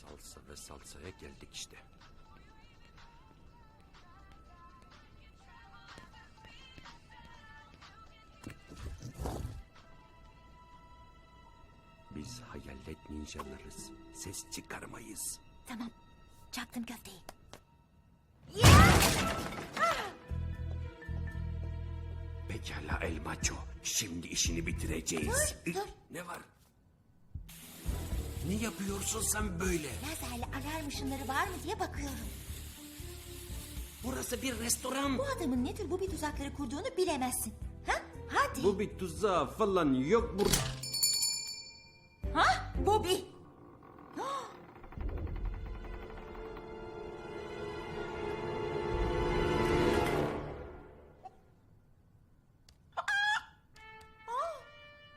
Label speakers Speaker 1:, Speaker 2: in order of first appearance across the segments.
Speaker 1: Salsa ve salsaya geldik işte. Biz hayalet ninjalarız. Ses çıkarmayız.
Speaker 2: Tamam. Çaktım köfteyi.
Speaker 1: Pekala El Macho. Şimdi işini bitireceğiz.
Speaker 2: Dur, dur.
Speaker 1: Ne var? Ne yapıyorsun sen böyle?
Speaker 2: Lazerle alarm ışınları var mı diye bakıyorum.
Speaker 1: Burası bir restoran.
Speaker 2: Bu adamın ne tür bu bir tuzakları kurduğunu bilemezsin. Ha? Hadi.
Speaker 1: Bu bir tuzağı falan yok burada.
Speaker 2: Ha? Bobby.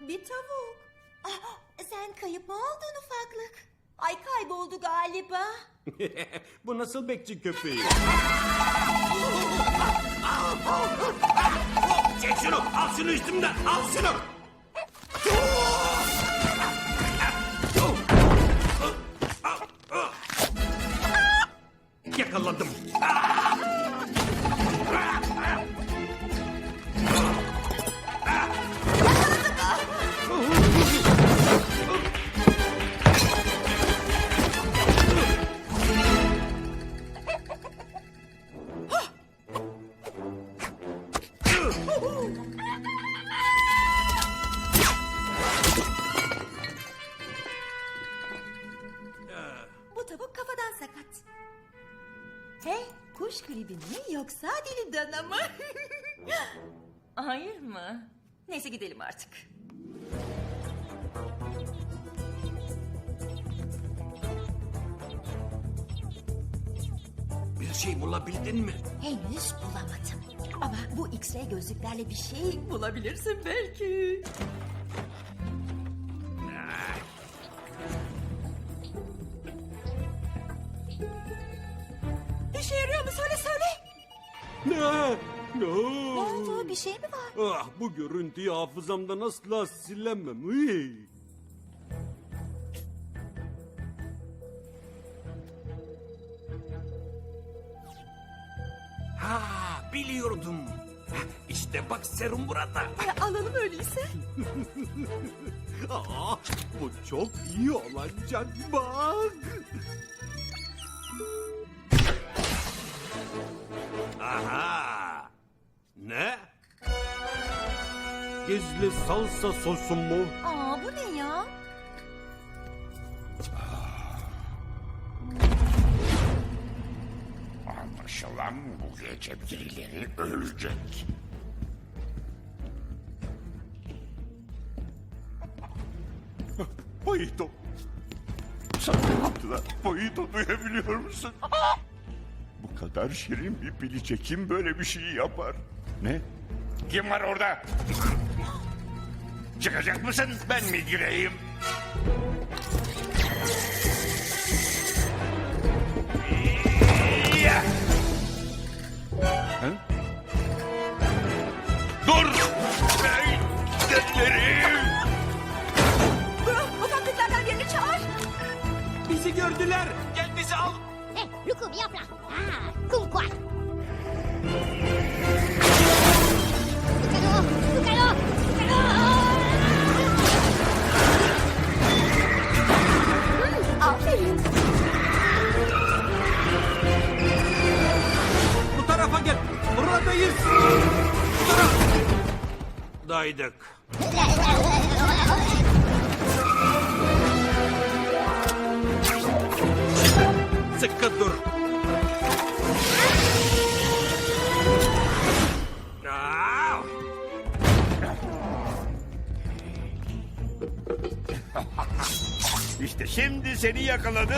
Speaker 2: Bir tavuk. Ah, Sen kayıp mı oldun ufaklık? Ay kayboldu galiba.
Speaker 1: Bu nasıl bekçi köpeği? Çek şunu, al şunu üstümden, al şunu. Yakaladım.
Speaker 2: Hey, kuş klibi mi yoksa dili dana mı? Hayır mı? Neyse gidelim artık.
Speaker 1: Bir şey bulabildin mi?
Speaker 2: Henüz bulamadım. Ama bu X-ray gözlüklerle bir şey bulabilirsin belki. İşe yarıyor mu? Söyle söyle.
Speaker 1: Ne?
Speaker 2: Ne oldu? Bir şey mi var?
Speaker 1: Ah bu görüntüyü hafızamdan asla silemem. Uy. Ha biliyordum. İşte bak serum burada.
Speaker 2: E, alalım öyleyse.
Speaker 1: Aa, bu çok iyi olacak bak. Aha. Ne? Gizli salsa sosu mu?
Speaker 2: Aa bu ne ya?
Speaker 3: Anlaşılan bu gece birileri ölecek. Boyito. Sana ne yaptılar? Boyito duyabiliyor musun? Bu kadar şirin bir bilice kim böyle bir şey yapar? Ne? Kim var orada? Çıkacak mısın? Ben mi gireyim?
Speaker 4: Eh, Luku yaprak. Ah, kumquat. Búscalo, búscalo, búscalo.
Speaker 2: Aferin.
Speaker 1: Bu tarafa gel. Buradayız. Bu taraf. Daydık. Sıkı dur.
Speaker 3: İşte şimdi seni yakaladım.